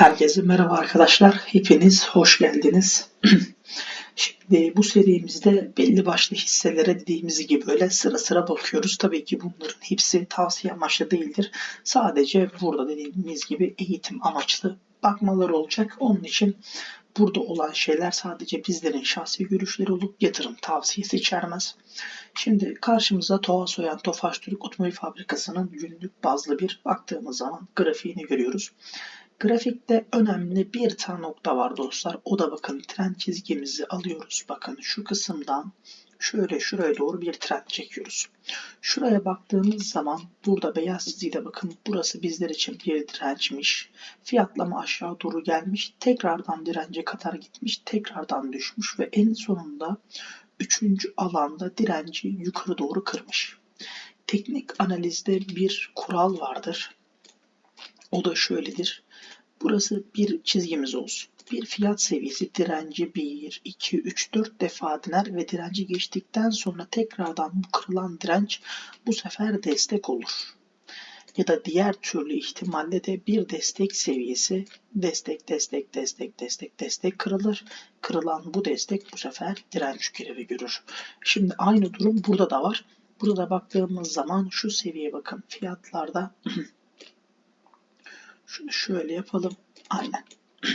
Herkese merhaba arkadaşlar. Hepiniz hoş geldiniz. Şimdi bu serimizde belli başlı hisselere dediğimiz gibi böyle sıra sıra bakıyoruz. Tabii ki bunların hepsi tavsiye amaçlı değildir. Sadece burada dediğimiz gibi eğitim amaçlı bakmalar olacak. Onun için burada olan şeyler sadece bizlerin şahsi görüşleri olup yatırım tavsiyesi içermez. Şimdi karşımıza Toğa Soyan Tofaş Türk Otomobil Fabrikası'nın günlük bazlı bir baktığımız zaman grafiğini görüyoruz. Grafikte önemli bir tane nokta var dostlar. O da bakın trend çizgimizi alıyoruz. Bakın şu kısımdan şöyle şuraya doğru bir trend çekiyoruz. Şuraya baktığımız zaman burada beyaz çizgide bakın burası bizler için bir dirençmiş. Fiyatlama aşağı doğru gelmiş. Tekrardan dirence kadar gitmiş. Tekrardan düşmüş ve en sonunda üçüncü alanda direnci yukarı doğru kırmış. Teknik analizde bir kural vardır. O da şöyledir. Burası bir çizgimiz olsun. Bir fiyat seviyesi direnci 1, 2, 3, 4 defa diner ve direnci geçtikten sonra tekrardan bu kırılan direnç bu sefer destek olur. Ya da diğer türlü ihtimalle de bir destek seviyesi destek, destek, destek, destek, destek kırılır. Kırılan bu destek bu sefer direnç görevi görür. Şimdi aynı durum burada da var. Burada baktığımız zaman şu seviyeye bakın. Fiyatlarda Şunu şöyle yapalım. Aynen.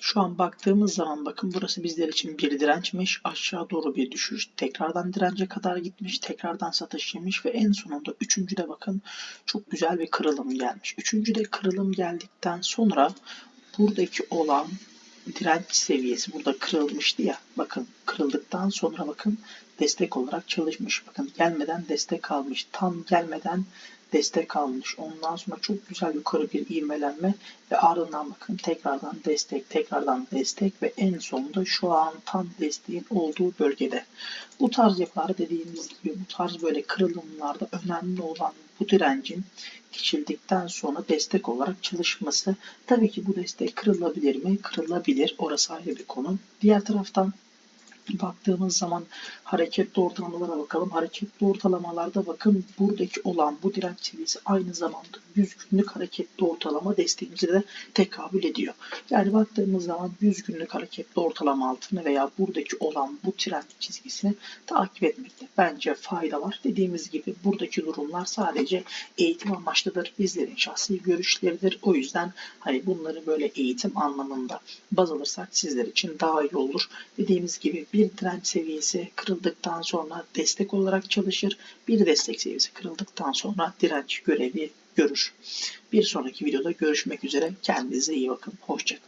Şu an baktığımız zaman bakın burası bizler için bir dirençmiş. Aşağı doğru bir düşüş. Tekrardan dirence kadar gitmiş. Tekrardan satış yemiş ve en sonunda üçüncüde bakın çok güzel bir kırılım gelmiş. Üçüncüde kırılım geldikten sonra buradaki olan direnç seviyesi burada kırılmıştı ya. Bakın kırıldıktan sonra bakın destek olarak çalışmış. Bakın gelmeden destek almış. Tam gelmeden destek almış. Ondan sonra çok güzel yukarı bir ivmelenme ve ardından bakın tekrardan destek, tekrardan destek ve en sonunda şu an tam desteğin olduğu bölgede. Bu tarz yapılar dediğimiz gibi bu tarz böyle kırılımlarda önemli olan bu direncin geçildikten sonra destek olarak çalışması. Tabii ki bu destek kırılabilir mi? Kırılabilir. Orası ayrı bir konu. Diğer taraftan baktığımız zaman hareketli ortalamalara bakalım. Hareketli ortalamalarda bakın buradaki olan bu direnç seviyesi aynı zamanda 100 günlük hareketli ortalama desteğimize de tekabül ediyor. Yani baktığımız zaman 100 günlük hareketli ortalama altını veya buradaki olan bu trend çizgisini takip etmekte bence fayda var. Dediğimiz gibi buradaki durumlar sadece eğitim amaçlıdır. Bizlerin şahsi görüşleridir. O yüzden hani bunları böyle eğitim anlamında baz alırsak sizler için daha iyi olur. Dediğimiz gibi bir direnç seviyesi kırıldıktan sonra destek olarak çalışır. Bir destek seviyesi kırıldıktan sonra direnç görevi görür. Bir sonraki videoda görüşmek üzere. Kendinize iyi bakın. Hoşçakalın.